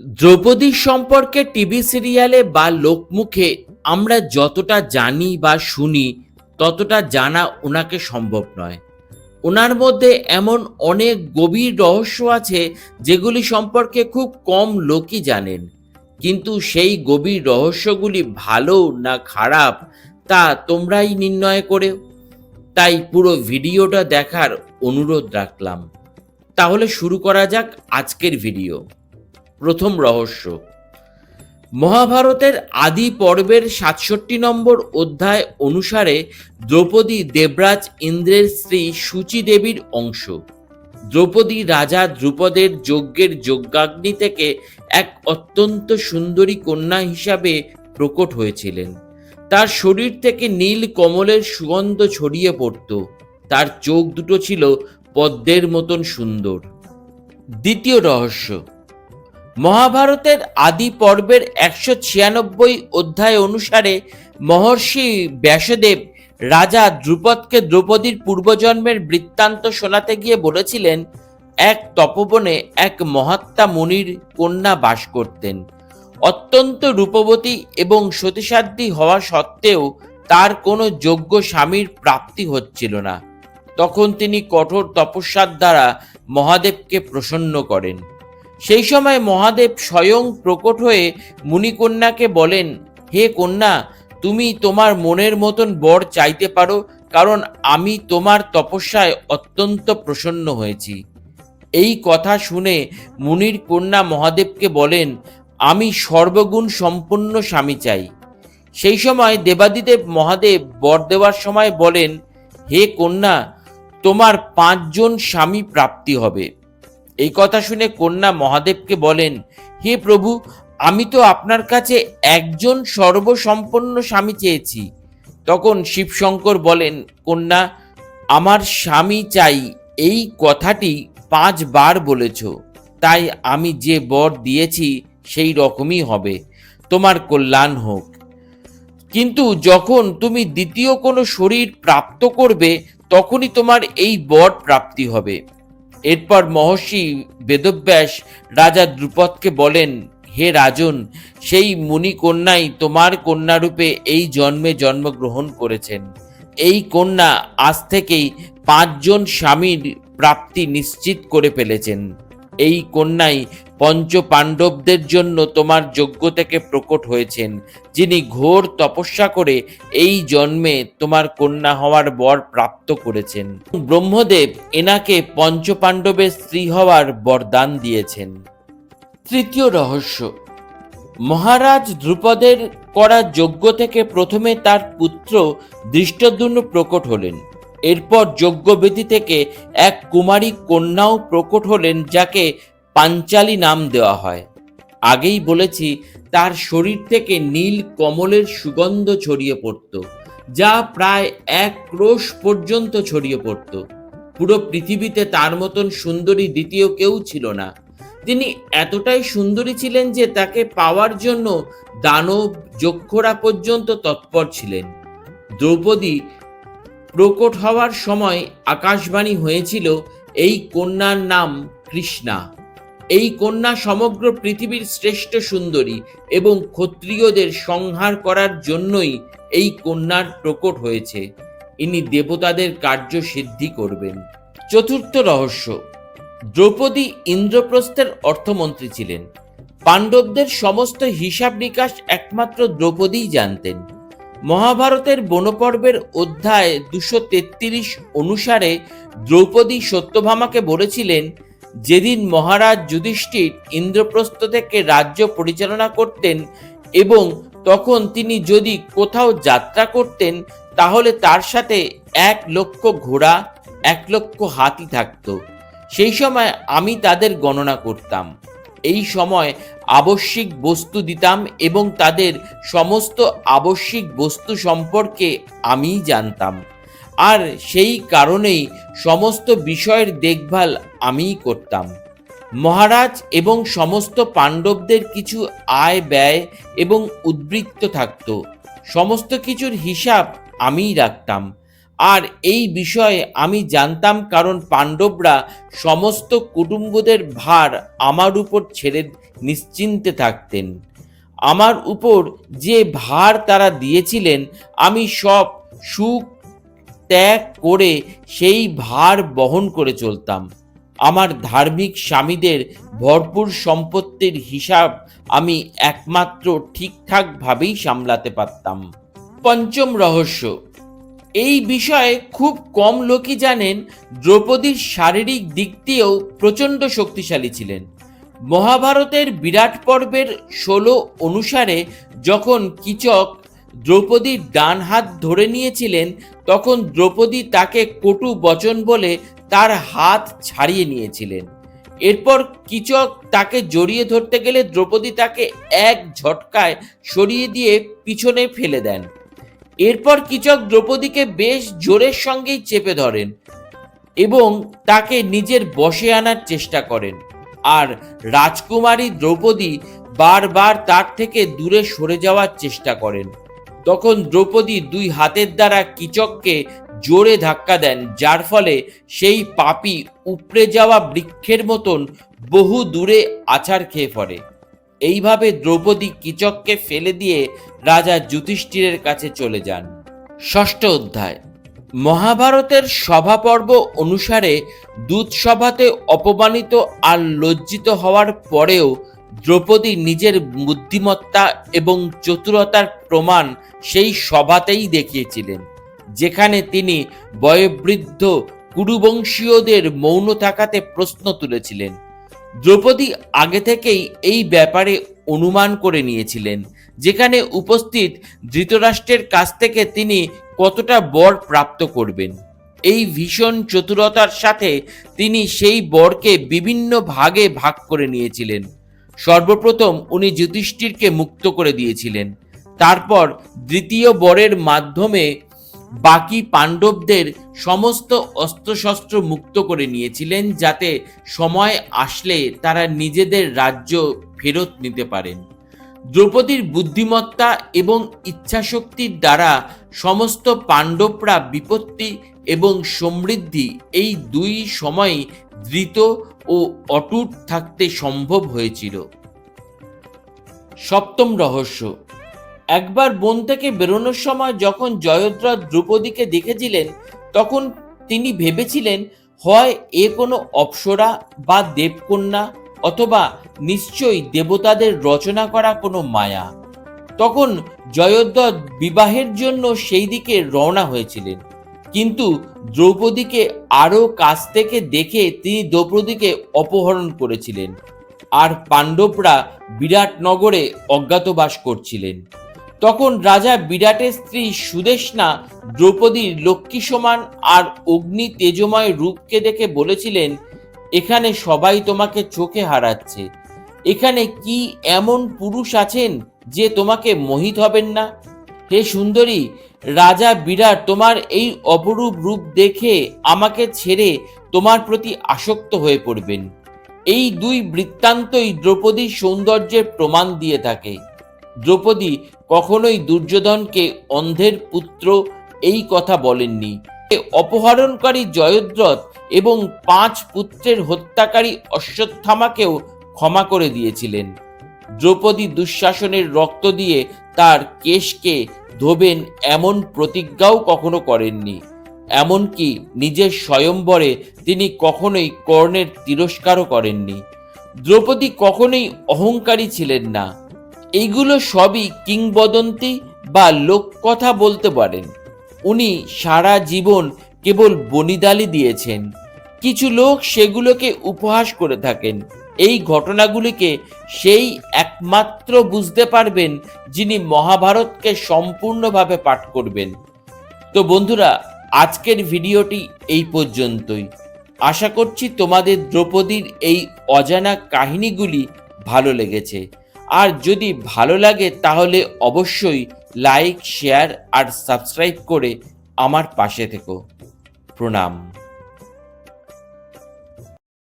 দ্রৌপদীর সম্পর্কে টিভি সিরিয়ালে বা লোকমুখে আমরা যতটা জানি বা শুনি, ততটা জানা ওনাকে সম্ভব নয়। ওনার মধ্যে এমন অনেক গভীর রহস্য আছে যেগুলি সম্পর্কে খুব কম লোকই জানেন। কিন্তু সেই গভীর রহস্যগুলি ভালো না খারাপ, তা তোমরাই নির্ণয় করে। তাই পুরো ভিডিওটা দেখার অনুরোধ রাখলাম। তাহলে শুরু করা যাক আজকের ভিডিও। প্রথম রহস্য। মহাভারতের আদি পর্বের সাতষট্টি নম্বর অধ্যায় অনুসারে দ্রৌপদী দেবরাজ ইন্দ্রের স্ত্রী সূচি দেবীর অংশ। দ্রৌপদী রাজা দ্রুপদের যজ্ঞের যজ্ঞাগ্নি থেকে এক অত্যন্ত সুন্দরী কন্যা হিসাবে প্রকট হয়েছিলেন। তার শরীর থেকে নীল কমলের সুগন্ধ ছড়িয়ে পড়ত। তার চোখ দুটো ছিল পদ্মের মতন সুন্দর। দ্বিতীয় রহস্য। মহাভারতের আদি পর্বের একশো ছিয়ানব্বই অধ্যায় অনুসারে মহর্ষি ব্যাসদেব রাজা দ্রুপদকে দ্রৌপদীর পূর্বজন্মের বৃত্তান্ত শোনাতে গিয়ে বলেছিলেন, এক তপবনে এক মহাত্মা মুনির কন্যা বাস করতেন। অত্যন্ত রূপবতী এবং সতীসাধ্যী হওয়া সত্ত্বেও তার কোনো যোগ্য স্বামীর প্রাপ্তি হচ্ছিল না। তখন তিনি কঠোর তপস্যার দ্বারা মহাদেবকে প্রসন্ন করেন। সেই সময় মহাদেব স্বয়ং প্রকট হয়ে মুনিকন্যাকে বলেন, হে কন্যা, তুমি তোমার মনের মতন বর চাইতে পারো, কারণ আমি তোমার তপস্যায় অত্যন্ত প্রসন্ন হয়েছি। এই কথা শুনে মুনির কন্যা মহাদেবকে বলেন, আমি সর্বগুণ সম্পন্ন স্বামী চাই। সেই সময় দেবাদিদেব মহাদেব বর দেওয়ার সময় বলেন, হে কন্যা, তোমার পাঁচজন স্বামী প্রাপ্তি হবে। এই কথা শুনে কন্যা মহাদেবকে বলেন, হে প্রভু, আমি তো আপনার কাছে একজন সর্বসম্পন্ন স্বামী চেয়েছি। তখন শিবশঙ্কর বলেন, কন্যা, আমার স্বামী চাই এই কথাটি পাঁচবার বলেছ। তাই আমি যে বর দিয়েছি সেই রকমই হবে। তোমার কল্যাণ হোক। কিন্তু যখন তুমি দ্বিতীয় কোনো শরীর প্রাপ্ত করবে, তখনই তোমার এই বর প্রাপ্তি হবে। এরপর মহর্ষি বেদব্যাস রাজা দ্রুপদকে বলেন, হে রাজন, সেই মুনি কন্যাই তোমার কন্যারূপে এই জন্মে জন্মগ্রহণ করেছেন। এই কন্যা আজ থেকেই পাঁচজন স্বামীর প্রাপ্তি নিশ্চিত করে ফেলেছেন। এই কন্যাই পঞ্চ পাণ্ডবদের জন্য তোমার যোগ্য থেকে প্রকট হয়েছেন, যিনি ঘোর তপস্যা করে এই জন্মে তোমার কন্যা হওয়ার বর প্রাপ্ত করেছেন। ব্রহ্মদেব এনাকে পঞ্চপাণ্ডবের স্ত্রী হওয়ার বরদান দিয়েছেন। তৃতীয় রহস্য, মহারাজ ধ্রুপদের করা যজ্ঞ থেকে প্রথমে তার পুত্র দৃষ্টদ্যুম্ন প্রকট হলেন। এরপর যজ্ঞবেদী থেকে এক কুমারী কন্যাও প্রকট হলেন, যাকে পাঞ্চালী নাম দেওয়া হয়। আগেই বলেছি, তার শরীর থেকে নীল কমলের সুগন্ধ ছড়িয়ে পড়ত, যা প্রায় এক ক্রোশ পর্যন্ত ছড়িয়ে পড়ত। পুরো পৃথিবীতে তার মতন সুন্দরী দ্বিতীয় কেউ ছিল না। তিনি এতটাই সুন্দরী ছিলেন যে তাকে পাওয়ার জন্য দানব যক্ষরা পর্যন্ত তৎপর ছিলেন। দ্রৌপদী প্রকট হওয়ার সময় আকাশবাণী হয়েছিল, এই কন্যার নাম কৃষ্ণা। এই কন্যা সমগ্র পৃথিবীর শ্রেষ্ঠ সুন্দরী এবং ক্ষত্রিয়দের সংহার করার জন্যই এই কন্যার প্রকট হয়েছে। ইনি দেবতাদের কার্য সিদ্ধি করবেন। চতুর্থ রহস্য। দ্রৌপদী ইন্দ্রপ্রস্থের অর্থমন্ত্রী ছিলেন। পাণ্ডবদের সমস্ত হিসাব নিকাশ একমাত্র দ্রৌপদীই জানতেন। মহাভারতের বনপর্বের অধ্যায় দুশো তেত্রিশ অনুসারে দ্রৌপদী সত্যভামাকে বলেছিলেন, যেদিন মহারাজ যুধিষ্ঠির ইন্দ্রপ্রস্থ থেকে রাজ্য পরিচালনা করতেন এবং তখন তিনি যদি কোথাও যাত্রা করতেন, তাহলে তার সাথে এক লক্ষ ঘোড়া, এক লক্ষ হাতি থাকত। সেই সময় আমি তাদের গণনা করতাম। এই সময় আবশ্যিক বস্তু দিতাম এবং তাদের সমস্ত আবশ্যিক বস্তু সম্পর্কে আমিই জানতাম। আর সেই কারণেই সমস্ত বিষয়ের দেখভাল আমিই করতাম। মহারাজ এবং সমস্ত পাণ্ডবদের কিছু আয় ব্যয় এবং উদ্বৃত্ত থাকতো। সমস্ত কিছুর হিসাব আমিই রাখতাম। আর এই বিষয়ে আমি জানতাম কারণ পাণ্ডবরা সমস্ত কুটুম্বদের ভার আমার উপর ছেড়ে নিশ্চিন্তে থাকতেন। আমার উপর যে ভার তারা দিয়েছিলেন, আমি সব সুখ ত্যাগ করে সেই ভার বহন করে চলতাম। আমার ধার্মিক স্বামীদের ভরপুর সম্পত্তির হিসাব আমি একমাত্র ঠিকঠাকভাবেই সামলাতে পারতাম। পঞ্চম রহস্য। এই বিষয়ে খুব কম লোকই জানেন দ্রৌপদীর শারীরিক দিক দিয়েও প্রচণ্ড শক্তিশালী ছিলেন। মহাভারতের বিরাট পর্বের ষোলো অনুসারে যখন কিচক দ্রৌপদীর ডান হাত ধরে নিয়েছিলেন, তখন দ্রৌপদী তাকে কটু বচন বলে তার হাত ছাড়িয়ে নিয়েছিলেন। এরপর কিচক তাকে জড়িয়ে ধরতে গেলে দ্রৌপদী তাকে এক ঝটকায় সরিয়ে দিয়ে পিছনে ফেলে দেন। এরপর কিচক দ্রৌপদীকে বেশ জোরের সঙ্গেই চেপে ধরেন এবং তাকে নিজের বসে আনার চেষ্টা করেন। আর রাজকুমারী দ্রৌপদী বারবার তার থেকে দূরে সরে যাওয়ার চেষ্টা করেন। তখন দ্রৌপদী দুই হাতের দ্বারা কিচককে জোরে ধাক্কা দেন, যার ফলে সেই পাপি উপড়ে যাওয়া বৃক্ষের মতন বহু দূরে আছাড় খেয়ে পড়ে। এইভাবে দ্রৌপদী কিচককে ফেলে দিয়ে রাজা যুধিষ্ঠিরের কাছে চলে যান। ষষ্ঠ অধ্যায়। মহাভারতের সভাপর্ব অনুসারে দূতসভাতে অপমানিত আর লজ্জিত হওয়ার পরেও দ্রৌপদী নিজের বুদ্ধিমত্তা এবং চতুরতার প্রমাণ সেই সভাতেই দেখিয়েছিলেন, যেখানে তিনি বয়োবৃদ্ধ কুরুবংশীয়দের মৌন থাকাতে প্রশ্ন তুলেছিলেন। দ্রৌপদী আগে থেকেই এই ব্যাপারে অনুমান করে নিয়েছিলেন, যেখানে উপস্থিত ধৃতরাষ্ট্রের কাছ থেকে তিনি কতটা বর প্রাপ্ত করবেন। এই ভীষণ চতুরতার সাথে তিনি সেই বরকে বিভিন্ন ভাগে ভাগ করে নিয়েছিলেন। সর্বপ্রথম উনি যুধিষ্ঠিরকে মুক্ত করে দিয়েছিলেন। তারপর দ্বিতীয় বরের মাধ্যমে বাকি পাণ্ডবদের সমস্ত অস্ত্রশস্ত্র মুক্ত করে নিয়েছিলেন যাতে সময় আসলে তারা নিজেদের রাজ্য ফেরত নিতে পারেন। দ্রৌপদীর বুদ্ধিমত্তা এবং ইচ্ছাশক্তির দ্বারা সমস্ত পাণ্ডবরা বিপত্তি এবং সমৃদ্ধি এই দুই সময়ই ধৃত ও অটুট থাকতে সম্ভব হয়েছিল। সপ্তম রহস্য একবার বন থেকে বেরোনোর সময় যখন জয়দ্রথ দ্রৌপদীকে দেখেছিলেন, তখন তিনি ভেবেছিলেন, হয় এ কোনো অপ্সরা বা দেবকন্যা অথবা নিশ্চয়ই দেবতাদের রচনা করা কোনো মায়া? তখন জয়দ্রথ বিবাহের জন্য সেই দিকে রওনা হয়েছিলেন। কিন্তু দ্রৌপদীকে আরও কাছ থেকে দেখে তিনি দ্রৌপদীকে অপহরণ করেছিলেন। আর পাণ্ডবরা বিরাট নগরে অজ্ঞাতবাস করছিলেন। তখন রাজা বিরাটের স্ত্রী সুদেশনা দ্রৌপদীর লক্ষ্মী সমান আর অগ্নি তেজময় রূপকে দেখে বলেছিলেন, এখানে সবাই তোমাকে চোখে হারাচ্ছে। এখানে কি এমন পুরুষ আছেন যে তোমাকে মোহিত হবেন না? হে সুন্দরী, রাজা বিরাট তোমার এই অপরূপ রূপ দেখে আমাকে ছেড়ে তোমার প্রতি আসক্ত হয়ে পড়বেন। এই দুই বৃত্তান্তই দ্রৌপদীর সৌন্দর্যের প্রমাণ দিয়ে থাকে। দ্রৌপদী কখনোই দুর্যোধনকে অন্ধের পুত্র এই কথা বলেননি। অপহরণকারী জয়দ্রথ এবং পাঁচ পুত্রের হত্যাকারী অশ্বত্থামাকেও ক্ষমা করে দিয়েছিলেন। দ্রৌপদী দুঃশাসনের রক্ত দিয়ে তার কেশকে ধোবেন এমন প্রতিজ্ঞাও কখনো করেননি। এমনকি নিজের স্বয়ম্বরে তিনি কখনোই কর্ণের তিরস্কারও করেননি। দ্রৌপদী কখনোই অহংকারী ছিলেন না। এইগুলো সবই কিংবদন্তি বা লোককথা বলতে পারেন। উনি সারা জীবন কেবল বনিদালি দিয়েছেন। কিছু লোক সেগুলোকে উপহাস করে থাকেন। এই ঘটনাগুলিকে সেই একমাত্র বুঝতে পারবেন যিনি মহাভারতকে সম্পূর্ণভাবে পাঠ করবেন। তো বন্ধুরা, আজকের ভিডিওটি এই পর্যন্তই। আশা করছি তোমাদের দ্রৌপদীর এই অজানা কাহিনীগুলি ভালো লেগেছে। আর যদি ভালো লাগে, তাহলে অবশ্যই লাইক শেয়ার আর সাবস্ক্রাইব করে আমার পাশে থেকো। প্রণাম।